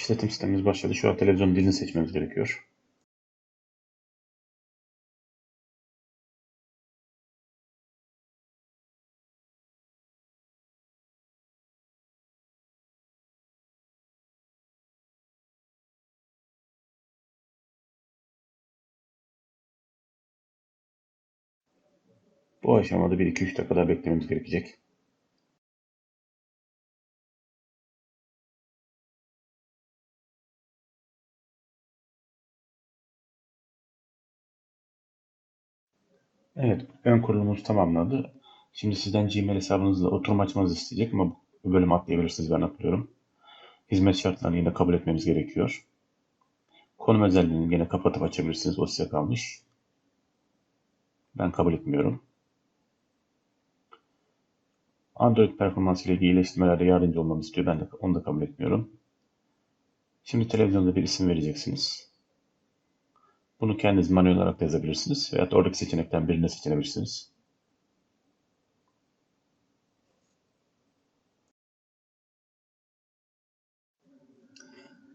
İşletim sistemimiz başladı. Şu an televizyon dilini seçmemiz gerekiyor. Bu aşamada 1-2-3 dakika daha beklememiz gerekecek. Evet, ön kurulumumuz tamamlandı. Şimdi sizden Gmail hesabınızla oturum açmanızı isteyecek ama bu bölümü atlayabilirsiniz ben atlıyorum. Hizmet şartlarını yine kabul etmemiz gerekiyor. Konum özelliğini yine kapatıp açabilirsiniz. O size kalmış. Ben kabul etmiyorum. Android performansı ile iyileştirmelerde yardımcı olmamı istiyor. Ben de onu da kabul etmiyorum. Şimdi televizyonda bir isim vereceksiniz. Bunu kendiniz manuel olarak da yazabilirsiniz. Veya oradaki seçenekten birini seçebilirsiniz.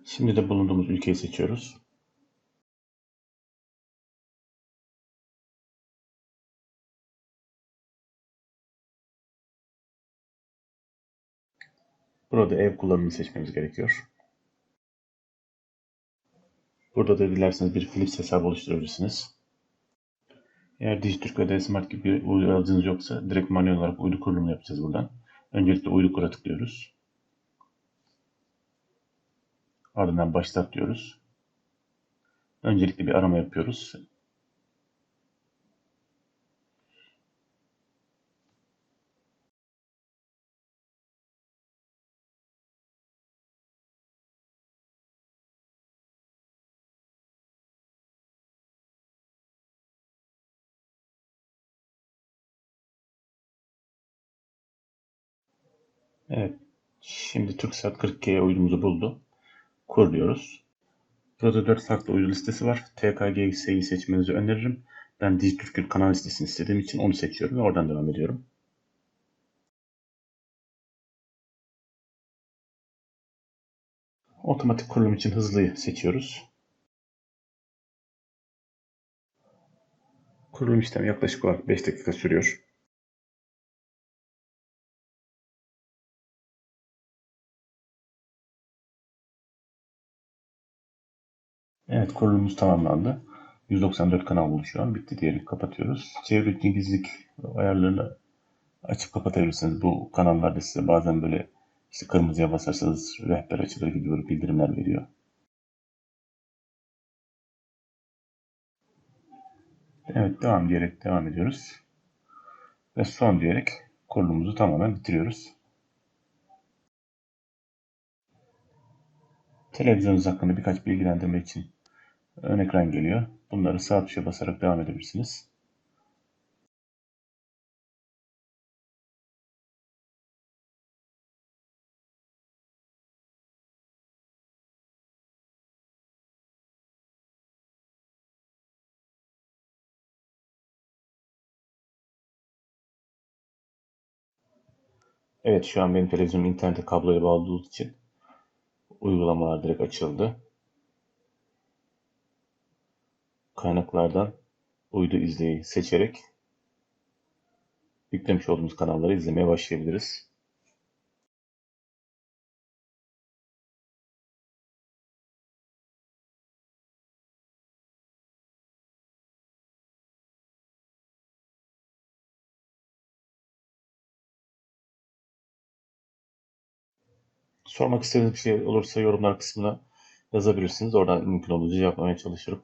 Şimdi de bulunduğumuz ülkeyi seçiyoruz. Burada ev kullanımını seçmemiz gerekiyor. Burada da dilerseniz bir Philips hesabı oluşturabilirsiniz. Eğer Dijitürk ve Dsmart gibi bir uydu aracınız yoksa direkt manuel olarak uydu kurulumunu yapacağız buradan. Öncelikle uydu kura tıklıyoruz. Ardından başlat diyoruz. Öncelikle bir arama yapıyoruz. Evet. Şimdi TürkSat 40G uydumuzu buldu. Kur diyoruz. Burada 4 farklı uydu listesi var. TKGS'yi seçmenizi öneririm. Ben Dijitürk'ün kanal listesini istediğim için onu seçiyorum ve oradan devam ediyorum. Otomatik kurulum için hızlıyı seçiyoruz. Kurulum işlemi yaklaşık olarak 5 dakika sürüyor. Evet kurulumumuz tamamlandı. 194 kanal an. Bitti diyelim kapatıyoruz. Çevre gizlilik ayarlarını açıp kapatabilirsiniz. Bu kanallarda size bazen böyle işte kırmızıya basarsanız rehber açılır böyle bildirimler veriyor. Evet devam diyerek devam ediyoruz. Ve son diyerek kurulumuzu tamamen bitiriyoruz. Televizyonunuz hakkında birkaç bilgilendirme için ön ekran geliyor. Bunları sağ tuşa basarak devam edebilirsiniz. Evet şu an benim televizyonum internete kabloya bağlı olduğu için uygulamalar direkt açıldı. Kaynaklardan uydu izleyi seçerek yüklemiş olduğumuz kanalları izlemeye başlayabiliriz. Sormak istediğiniz bir şey olursa yorumlar kısmına yazabilirsiniz. Oradan mümkün olduğunca cevaplamaya çalışırım.